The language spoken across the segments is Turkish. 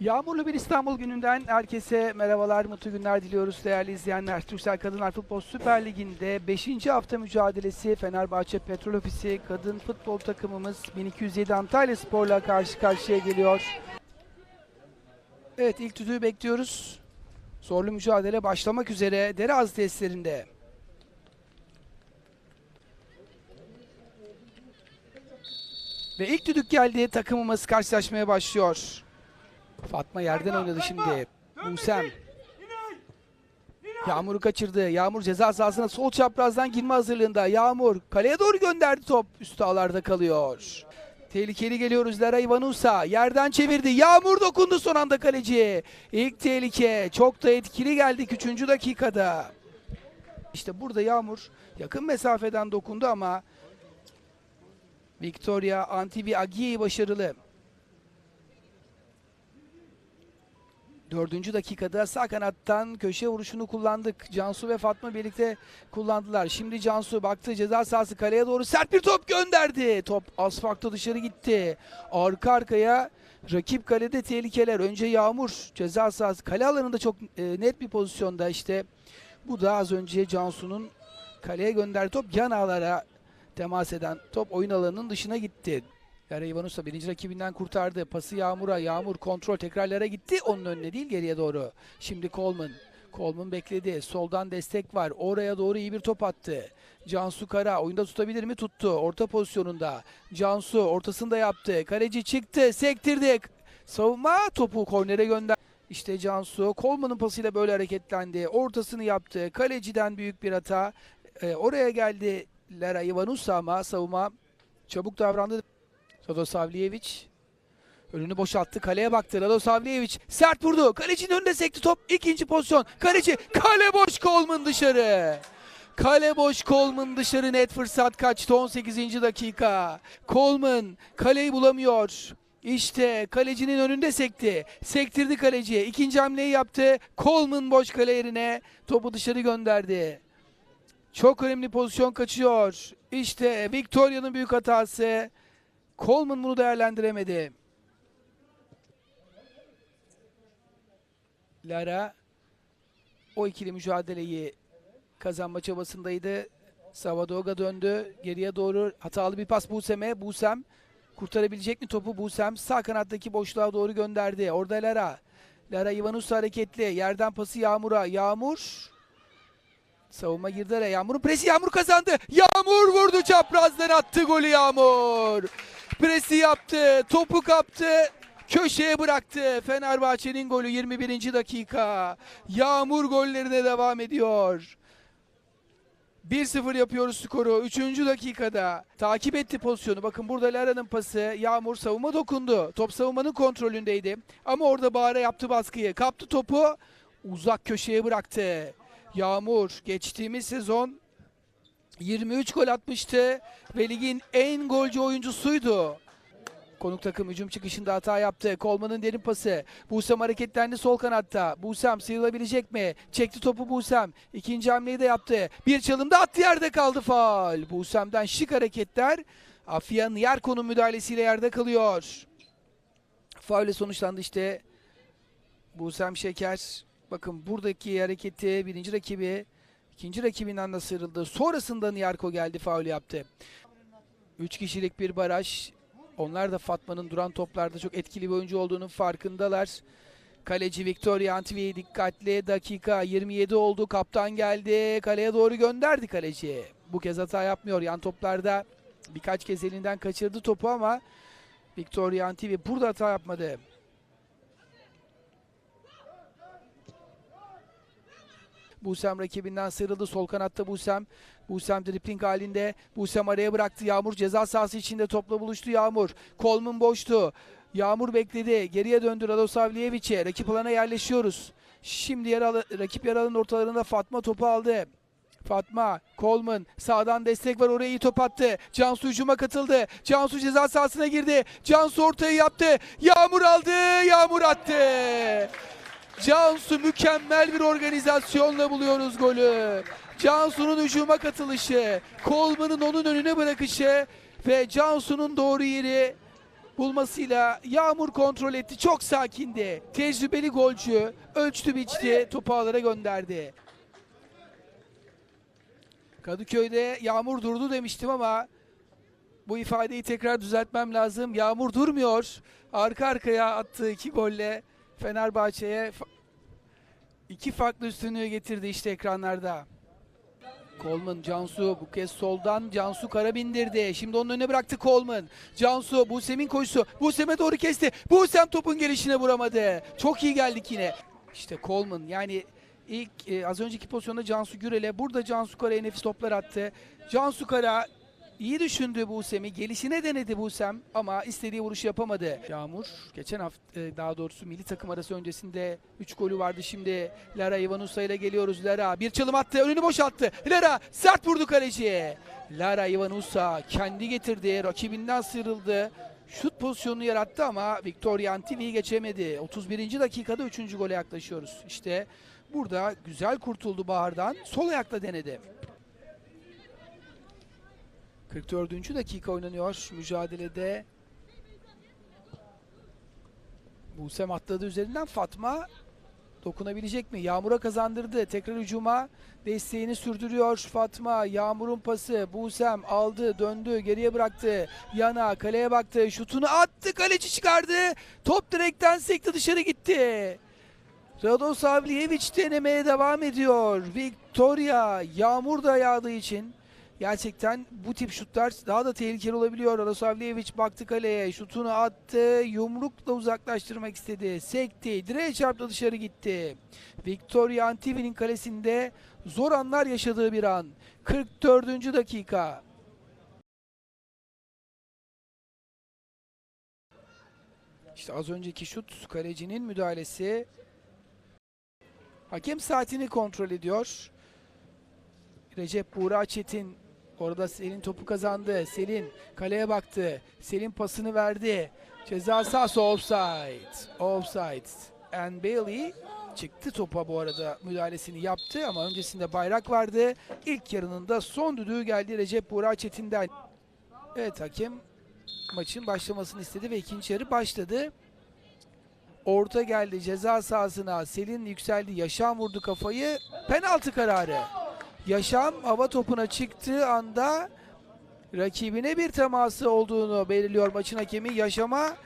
Yağmurlu bir İstanbul gününden herkese merhabalar, mutlu günler diliyoruz değerli izleyenler. Türksel Kadınlar Futbol Süper Ligi'nde 5. hafta mücadelesi Fenerbahçe Petrol Ofisi kadın futbol takımımız 1207 Antalya Spor'la karşı karşıya geliyor. Evet ilk düdüğü bekliyoruz. Zorlu mücadele başlamak üzere Dereaz testlerinde. Ve ilk düdük geldi. Takımımız karşılaşmaya başlıyor. Fatma yerden oynadı şimdi. Musem. Yağmur'u kaçırdı. Yağmur ceza sahasına sol çaprazdan girme hazırlığında. Yağmur kaleye doğru gönderdi top. Üstü ağlarda kalıyor. Tehlikeli geliyoruz Lara Ivanusa. Yerden çevirdi. Yağmur dokundu son anda kaleci. İlk tehlike. Çok da etkili geldik 3. dakikada. İşte burada Yağmur yakın mesafeden dokundu ama Victoria Antibi Agiyi başarılı. Dördüncü dakikada sağ kanattan köşe vuruşunu kullandık. Cansu ve Fatma birlikte kullandılar. Şimdi Cansu baktı ceza sahası kaleye doğru sert bir top gönderdi. Top asfaltta dışarı gitti. Arka arkaya rakip kalede tehlikeler. Önce Yağmur ceza sahası kale alanında çok e, net bir pozisyonda işte. Bu da az önce Cansu'nun kaleye gönderdiği top yan ağlara temas eden top oyun alanının dışına gitti. Lara Ivanusa birinci rakibinden kurtardı. Pası Yağmur'a. Yağmur kontrol tekrarlara gitti. Onun önüne değil geriye doğru. Şimdi Coleman. Coleman bekledi. Soldan destek var. Oraya doğru iyi bir top attı. Cansu Kara oyunda tutabilir mi? Tuttu. Orta pozisyonunda. Cansu ortasında yaptı. Kaleci çıktı. Sektirdi. Savunma topu kornere gönder. İşte Cansu Coleman'ın pasıyla böyle hareketlendi. Ortasını yaptı. Kaleciden büyük bir hata. Ee, oraya geldi Lara Ivanusa ama savunma çabuk davrandı. Radosavljevic önünü boşalttı. Kaleye baktı. Radosavljevic sert vurdu. Kalecinin önünde sekti top. İkinci pozisyon. Kaleci kale boş Coleman dışarı. Kale boş Coleman dışarı net fırsat kaçtı 18. dakika. Coleman kaleyi bulamıyor. İşte kalecinin önünde sekti. Sektirdi kaleci. İkinci hamleyi yaptı. Coleman boş kale yerine topu dışarı gönderdi. Çok önemli pozisyon kaçıyor. İşte Victoria'nın büyük hatası. Coleman bunu değerlendiremedi. Lara o ikili mücadeleyi kazanma çabasındaydı. Savadoga döndü. Geriye doğru hatalı bir pas Busem'e. Busem kurtarabilecek mi topu? Busem sağ kanattaki boşluğa doğru gönderdi. Orada Lara. Lara Ivanus hareketli. Yerden pası Yağmur'a. Yağmur Savunma girdi araya. Yağmur'un presi Yağmur kazandı. Yağmur vurdu çaprazdan attı golü Yağmur. Presi yaptı. Topu kaptı. Köşeye bıraktı. Fenerbahçe'nin golü 21. dakika. Yağmur gollerine devam ediyor. 1-0 yapıyoruz skoru. 3. dakikada takip etti pozisyonu. Bakın burada Lara'nın pası. Yağmur savunma dokundu. Top savunmanın kontrolündeydi. Ama orada Bahara yaptı baskıyı. Kaptı topu. Uzak köşeye bıraktı. Yağmur geçtiğimiz sezon 23 gol atmıştı ve ligin en golcü oyuncusuydu. Konuk takım hücum çıkışında hata yaptı. Kolman'ın derin pası. Busem hareketlendi sol kanatta. Busem sıyrılabilecek mi? Çekti topu Busem. İkinci hamleyi de yaptı. Bir çalımda attı yerde kaldı faal. Busem'den şık hareketler. Afya'nın yer konu müdahalesiyle yerde kalıyor. Faulle sonuçlandı işte. Busem Şeker Bakın buradaki hareketi birinci rakibi ikinci rakibinden de sıyrıldı. Sonrasında Niyarko geldi faul yaptı. Üç kişilik bir baraj. Onlar da Fatma'nın duran toplarda çok etkili bir oyuncu olduğunun farkındalar. Kaleci Victoria Antvi dikkatli dakika 27 oldu. Kaptan geldi. Kaleye doğru gönderdi kaleci. Bu kez hata yapmıyor. Yan toplarda birkaç kez elinden kaçırdı topu ama Victoria Antvi burada hata yapmadı. Busem rakibinden sıyrıldı. Sol kanatta Busem. Busem dripling halinde. Busem araya bıraktı. Yağmur ceza sahası içinde topla buluştu Yağmur. Kolmun boştu. Yağmur bekledi. Geriye döndü Radosavljevic'e. Rakip alana yerleşiyoruz. Şimdi yer rakip yer alanın ortalarında Fatma topu aldı. Fatma, Coleman sağdan destek var oraya iyi top attı. Cansu hücuma katıldı. Cansu ceza sahasına girdi. Cansu ortaya yaptı. Yağmur aldı. Yağmur attı. Cansu mükemmel bir organizasyonla buluyoruz golü. Cansu'nun hücuma katılışı, Kolman'ın onun önüne bırakışı ve Cansu'nun doğru yeri bulmasıyla Yağmur kontrol etti. Çok sakindi. Tecrübeli golcü ölçtü biçti. Topu ağlara gönderdi. Kadıköy'de Yağmur durdu demiştim ama bu ifadeyi tekrar düzeltmem lazım. Yağmur durmuyor. Arka arkaya attığı iki golle Fenerbahçe'ye iki farklı üstünlüğü getirdi işte ekranlarda. Coleman, Cansu bu kez soldan Cansu Kara bindirdi. Şimdi onun önüne bıraktı Coleman. Cansu, Busem'in koşusu. Busem'e doğru kesti. Busem topun gelişine vuramadı. Çok iyi geldik yine. İşte Coleman yani ilk e, az önceki pozisyonda Cansu Gürel'e burada Cansu Kara'ya nefis toplar attı. Cansu Kara iyi düşündü Busem'i. Gelişine denedi Busem ama istediği vuruşu yapamadı. Yağmur geçen hafta e, daha doğrusu milli takım arası öncesinde 3 golü vardı. Şimdi Lara Ivanusa ile geliyoruz. Lara bir çalım attı. Önünü boşalttı. Lara sert vurdu kaleciye. Lara Ivanusa kendi getirdi. Rakibinden sıyrıldı. Şut pozisyonunu yarattı ama Victoria Antivi'yi geçemedi. 31. dakikada 3. gole yaklaşıyoruz. İşte burada güzel kurtuldu Bahar'dan. Sol ayakla denedi. 44. dakika oynanıyor mücadelede. Busem atladı üzerinden Fatma dokunabilecek mi? Yağmur'a kazandırdı. Tekrar hücuma desteğini sürdürüyor Fatma. Yağmur'un pası. Busem aldı, döndü, geriye bıraktı. Yana kaleye baktı. Şutunu attı. Kaleci çıkardı. Top direkten sekti dışarı gitti. Radosavljevic denemeye devam ediyor. Victoria yağmur da yağdığı için gerçekten bu tip şutlar daha da tehlikeli olabiliyor. Radosavljevic baktı kaleye, şutunu attı, yumrukla uzaklaştırmak istedi. Sekti, direğe çarptı dışarı gitti. Victoria Antivi'nin kalesinde zor anlar yaşadığı bir an. 44. dakika. İşte az önceki şut kalecinin müdahalesi. Hakem saatini kontrol ediyor. Recep Buğra Çetin orada Selin topu kazandı. Selin kaleye baktı. Selin pasını verdi. Ceza sahası offside. Offside. And Bailey çıktı topa bu arada müdahalesini yaptı ama öncesinde bayrak vardı. İlk yarının da son düdüğü geldi Recep Buğra Çetin'den. Evet hakem maçın başlamasını istedi ve ikinci yarı başladı. Orta geldi ceza sahasına. Selin yükseldi. Yaşam vurdu kafayı. Penaltı kararı. Yaşam hava topuna çıktığı anda rakibine bir teması olduğunu belirliyor maçın hakemi. Yaşama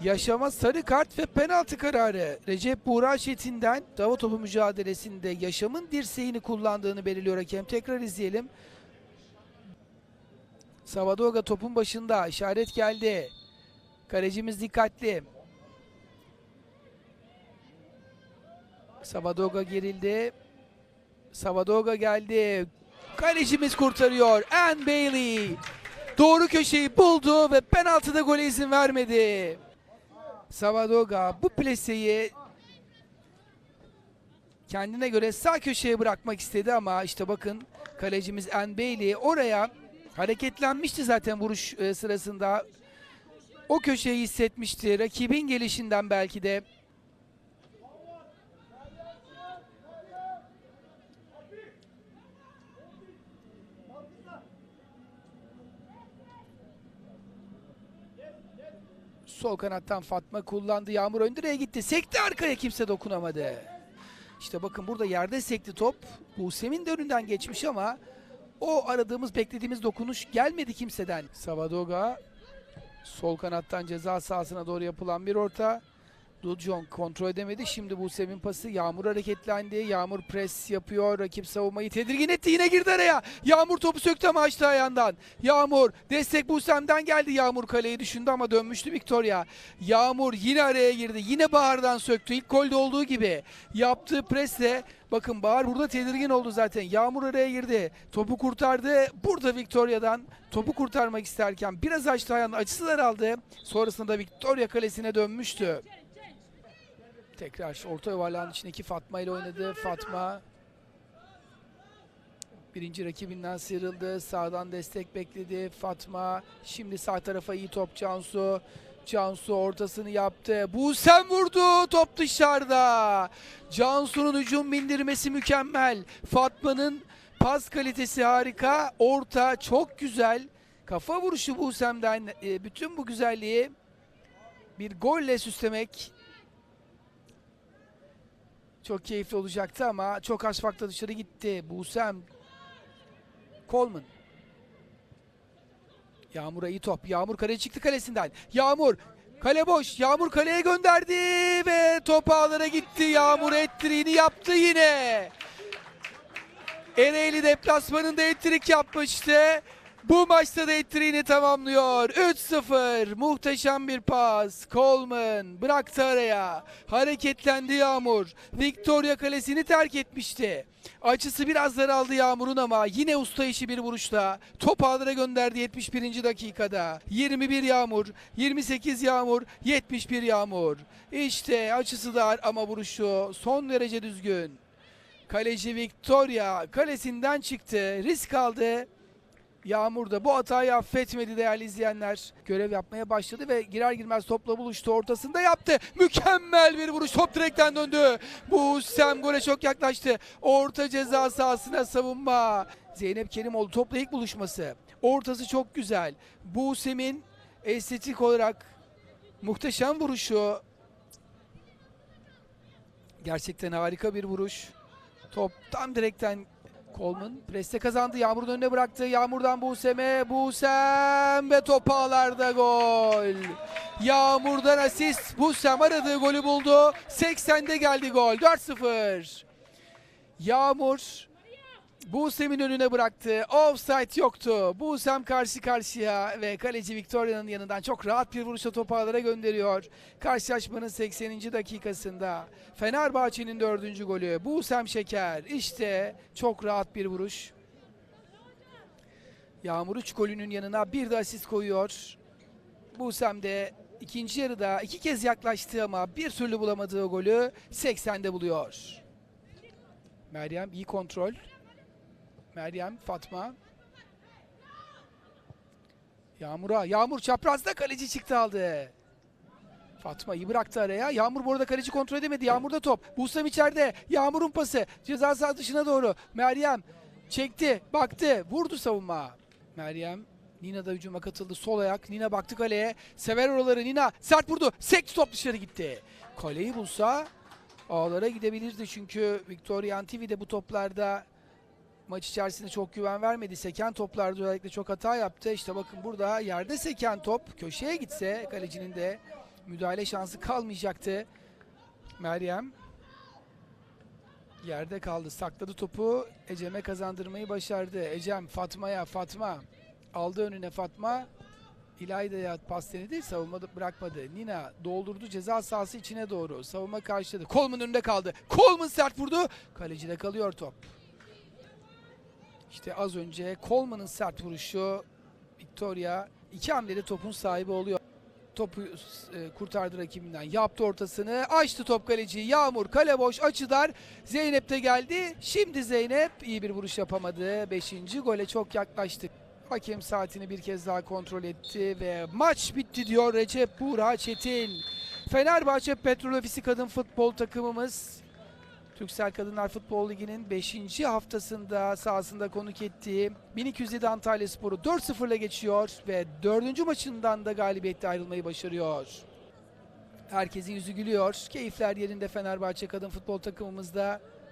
Yaşama sarı kart ve penaltı kararı. Recep Buğra Çetin'den hava topu mücadelesinde Yaşam'ın dirseğini kullandığını belirliyor hakem. Tekrar izleyelim. Savadoga topun başında. işaret geldi. Kalecimiz dikkatli. Savadoga gerildi. Savadoga geldi. Kalecimiz kurtarıyor. Ann Bailey. Doğru köşeyi buldu ve penaltıda gole izin vermedi. Savadoga bu pleseyi kendine göre sağ köşeye bırakmak istedi ama işte bakın kalecimiz Ann Bailey oraya hareketlenmişti zaten vuruş e, sırasında. O köşeyi hissetmişti. Rakibin gelişinden belki de Sol kanattan Fatma kullandı. Yağmur ön direğe gitti. Sekti arkaya kimse dokunamadı. İşte bakın burada yerde sekti top. Busem'in de önünden geçmiş ama o aradığımız beklediğimiz dokunuş gelmedi kimseden. Savadoga sol kanattan ceza sahasına doğru yapılan bir orta. Dudjon kontrol edemedi. Şimdi Busem'in pası. Yağmur hareketlendi. Yağmur pres yapıyor. Rakip savunmayı tedirgin etti. Yine girdi araya. Yağmur topu söktü ama açtı ayağından. Yağmur destek Busem'den geldi. Yağmur kaleyi düşündü ama dönmüştü Victoria. Yağmur yine araya girdi. Yine Bahar'dan söktü. İlk golde olduğu gibi. Yaptığı presle bakın Bahar burada tedirgin oldu zaten. Yağmur araya girdi. Topu kurtardı. Burada Victoria'dan topu kurtarmak isterken biraz açtı ayağını. Açısı daraldı. Sonrasında Victoria kalesine dönmüştü. Tekrar orta yuvarlağın içindeki Fatma ile oynadı. Fatma birinci rakibinden sıyrıldı. Sağdan destek bekledi. Fatma şimdi sağ tarafa iyi top Cansu. Cansu ortasını yaptı. Busem vurdu. Top dışarıda. Cansu'nun hücum bindirmesi mükemmel. Fatma'nın pas kalitesi harika. Orta çok güzel. Kafa vuruşu Busem'den. E, bütün bu güzelliği bir golle süslemek çok keyifli olacaktı ama çok az farkla dışarı gitti. Busem Coleman Yağmur'a iyi top. Yağmur kaleye çıktı kalesinden. Yağmur kale boş. Yağmur kaleye gönderdi ve top ağlara gitti. Yağmur ettriğini yaptı yine. Ereğli deplasmanında ettirik yapmıştı. Bu maçta da ettriğini tamamlıyor. 3-0. Muhteşem bir pas. Coleman bıraktı araya. Hareketlendi Yağmur. Victoria kalesini terk etmişti. Açısı biraz daraldı Yağmur'un ama yine usta işi bir vuruşla top ağlara gönderdi 71. dakikada. 21 Yağmur, 28 Yağmur, 71 Yağmur. İşte açısı dar ama vuruşu son derece düzgün. Kaleci Victoria kalesinden çıktı. Risk aldı. Yağmur da bu hatayı affetmedi değerli izleyenler. Görev yapmaya başladı ve girer girmez topla buluştu. Ortasında yaptı. Mükemmel bir vuruş. Top direkten döndü. Bu Sem gole çok yaklaştı. Orta ceza sahasına savunma. Zeynep Kerimoğlu topla ilk buluşması. Ortası çok güzel. Bu Sem'in estetik olarak muhteşem vuruşu. Gerçekten harika bir vuruş. Top tam direkten Coleman preste kazandı. Yağmur'un önüne bıraktı. Yağmur'dan Busem'e. Busem ve top ağlarda gol. Yağmur'dan asist. Busem aradığı golü buldu. 80'de geldi gol. 4-0. Yağmur Busem'in önüne bıraktı. Offside yoktu. Busem karşı karşıya ve kaleci Victoria'nın yanından çok rahat bir vuruşla topu ağlara gönderiyor. Karşılaşmanın 80. dakikasında Fenerbahçe'nin dördüncü golü. Busem Şeker. İşte çok rahat bir vuruş. Yağmur 3 golünün yanına bir de asist koyuyor. Busem de ikinci yarıda iki kez yaklaştı ama bir türlü bulamadığı golü 80'de buluyor. Meryem iyi kontrol. Meryem, Fatma. Yağmur'a. Yağmur çaprazda kaleci çıktı aldı. Fatma iyi bıraktı araya. Yağmur bu arada kaleci kontrol edemedi. Yağmur'da top. Busem içeride. Yağmur'un pası. Ceza sahası dışına doğru. Meryem çekti. Baktı. Vurdu savunma. Meryem Nina da hücuma katıldı. Sol ayak. Nina baktı kaleye. Sever oraları Nina. Sert vurdu. Sekti top dışarı gitti. Kaleyi bulsa ağlara gidebilirdi. Çünkü Victoria Antivi bu toplarda maç içerisinde çok güven vermedi. Seken toplarda özellikle çok hata yaptı. İşte bakın burada yerde seken top köşeye gitse kalecinin de müdahale şansı kalmayacaktı. Meryem yerde kaldı. Sakladı topu. Ecem'e kazandırmayı başardı. Ecem Fatma'ya Fatma aldı önüne Fatma. İlayda'ya pas denedi. Savunma bırakmadı. Nina doldurdu ceza sahası içine doğru. Savunma karşıladı. Kolmun önünde kaldı. Kolmun sert vurdu. Kalecide kalıyor top. İşte az önce Coleman'ın sert vuruşu Victoria iki hamlede topun sahibi oluyor. Topu e, kurtardı rakibinden. Yaptı ortasını. Açtı top kaleci. Yağmur kale boş açı dar. Zeynep de geldi. Şimdi Zeynep iyi bir vuruş yapamadı. Beşinci gole çok yaklaştık. Hakem saatini bir kez daha kontrol etti ve maç bitti diyor Recep Buğra Çetin. Fenerbahçe Petrol Ofisi Kadın Futbol takımımız Türksel Kadınlar Futbol Ligi'nin 5. haftasında sahasında konuk ettiği 1207 Antalya Sporu 4-0 ile geçiyor ve 4. maçından da galibiyetle ayrılmayı başarıyor. Herkesin yüzü gülüyor. Keyifler yerinde Fenerbahçe kadın futbol takımımızda.